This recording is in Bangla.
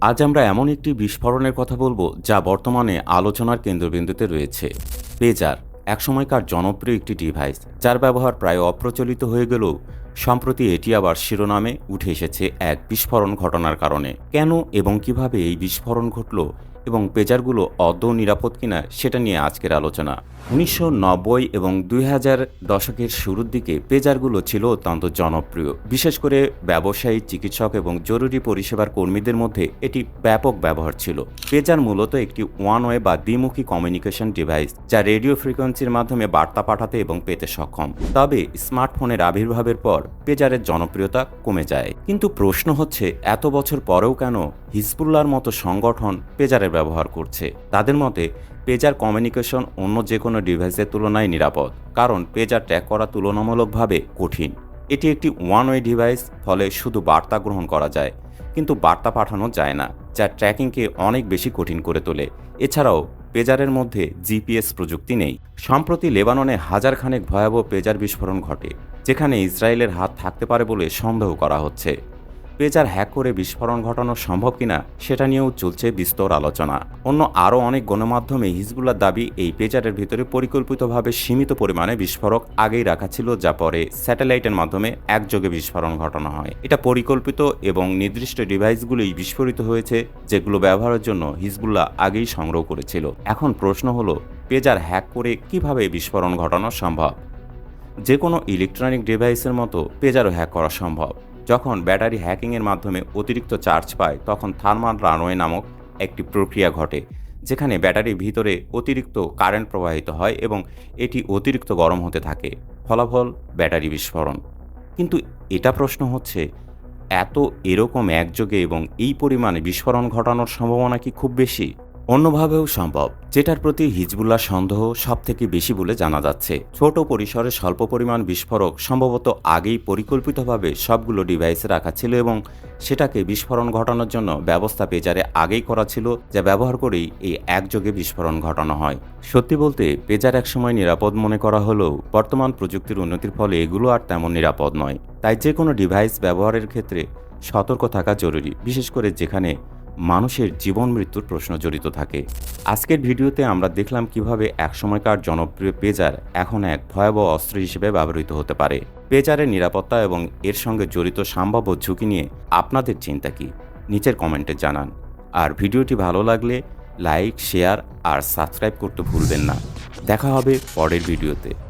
আজ আমরা এমন একটি বিস্ফোরণের কথা বলব যা বর্তমানে আলোচনার কেন্দ্রবিন্দুতে রয়েছে। পেজার একসময়কার জনপ্রিয় একটি ডিভাইস যার ব্যবহার প্রায় অপ্রচলিত হয়ে গেলেও সম্প্রতি এটি আবার শিরোনামে উঠে এসেছে এক বিস্ফোরণ ঘটনার কারণে। কেন এবং কীভাবে এই বিস্ফোরণ ঘটল এবং পেজারগুলো অদ্য নিরাপদ কিনা সেটা নিয়ে আজকের আলোচনা। উনিশশো নব্বই এবং দুই হাজার দশকের শুরুর দিকে পেজারগুলো ছিল অত্যন্ত জনপ্রিয়। বিশেষ করে ব্যবসায়ী, চিকিৎসক এবং জরুরি পরিষেবার কর্মীদের মধ্যে এটি ব্যাপক ব্যবহার ছিল। পেজার মূলত একটি ওয়ান ওয়ে বা দ্বিমুখী কমিউনিকেশন ডিভাইস, যা রেডিও ফ্রিকোয়েন্সির মাধ্যমে বার্তা পাঠাতে এবং পেতে সক্ষম। তবে স্মার্টফোনের আবির্ভাবের পর পেজারের জনপ্রিয়তা কমে যায়। কিন্তু প্রশ্ন হচ্ছে, এত বছর পরেও কেন হিজবুল্লার মতো সংগঠন পেজারের ব্যবহার করছে। তাদের মতে, পেজার কমিউনিকেশন অন্য যে কোনো ডিভাইসের তুলনায় নিরাপদ, কারণ পেজার ট্র্যাক করা তুলনামূলকভাবে কঠিন। এটি একটি ওয়ান ওয়ে ডিভাইস ফলে শুধু বার্তা গ্রহণ করা যায়, কিন্তু বার্তা পাঠানো যায় না, যা ট্র্যাকিংকে অনেক বেশি কঠিন করে তোলে। এছাড়াও, পেজারের মধ্যে জিপিএস প্রযুক্তি নেই। সম্প্রতি লেবাননে হাজারখানেক ভয়াবহ পেজার বিস্ফোরণ ঘটে, যেখানে ইসরায়েলের হাত থাকতে পারে বলে সন্দেহ করা হচ্ছে। পেজার হ্যাক করে বিস্ফোরণ ঘটানো সম্ভব কিনা সেটা নিয়েও চলছে বিস্তর আলোচনা। অন্য আরও অনেক গণমাধ্যমে হিজবুল্লার দাবি, এই পেজারের ভিতরে পরিকল্পিতভাবে সীমিত পরিমাণে বিস্ফোরক আগেই রাখা ছিল যা পরে স্যাটেলাইটের মাধ্যমে একযোগে বিস্ফোরণ ঘটানো হয়। এটা পরিকল্পিত এবং নির্দিষ্ট ডিভাইসগুলোই বিস্ফোরিত হয়েছে, যেগুলো ব্যবহারের জন্য হিজবুল্লাহ আগেই সংগ্রহ করেছিল। এখন প্রশ্ন হলো পেজার হ্যাক করে কীভাবে বিস্ফোরণ ঘটানো সম্ভব? যে কোনো ইলেকট্রনিক ডিভাইসের মতো পেজারও হ্যাক করা সম্ভব। যখন ব্যাটারি হ্যাকিংয়ের মাধ্যমে অতিরিক্ত চার্জ পায়, তখন থার্মাল রানওয়ে নামক একটি প্রক্রিয়া ঘটে, যেখানে ব্যাটারির ভিতরে অতিরিক্ত কারেন্ট প্রবাহিত হয় এবং এটি অতিরিক্ত গরম হতে থাকে। ফলাফল, ব্যাটারি বিস্ফোরণ। কিন্তু এটা প্রশ্ন হচ্ছে, এত এরকম একযোগে এবং এই পরিমাণে বিস্ফোরণ ঘটানোর সম্ভাবনা কি খুব বেশি? অন্যভাবেও সম্ভব, যেটার প্রতি হিজবুল্লাহ সন্দেহ সব থেকে বেশি বলে জানা যাচ্ছে। ছোট পরিসরে স্বল্প পরিমাণ বিস্ফোরক সম্ভবত আগেই পরিকল্পিতভাবে সবগুলো ডিভাইসে রাখা ছিল এবং সেটাকে বিস্ফোরণ ঘটানোর জন্য ব্যবস্থা পেজারে আগেই করা ছিল, যা ব্যবহার করেই এই একযোগে বিস্ফোরণ ঘটানো হয়। সত্যি বলতে, পেজার একসময় নিরাপদ মনে করা হলেও বর্তমান প্রযুক্তির উন্নতির ফলে এগুলো আর তেমন নিরাপদ নয়। তাই যে কোনো ডিভাইস ব্যবহারের ক্ষেত্রে সতর্ক থাকা জরুরি, বিশেষ করে যেখানে মানুষের জীবন মৃত্যুর প্রশ্ন জড়িত থাকে। আজকের ভিডিওতে আমরা দেখলাম কীভাবে একসময়কার জনপ্রিয় পেজার এখন এক ভয়াবহ অস্ত্র হিসেবে ব্যবহৃত হতে পারে। পেজারের নিরাপত্তা এবং এর সঙ্গে জড়িত সম্ভাব্য ঝুঁকি নিয়ে আপনাদের চিন্তা কি? নিচের কমেন্টে জানান। আর ভিডিওটি ভালো লাগলে লাইক, শেয়ার আর সাবস্ক্রাইব করতে ভুলবেন না। দেখা হবে পরের ভিডিওতে।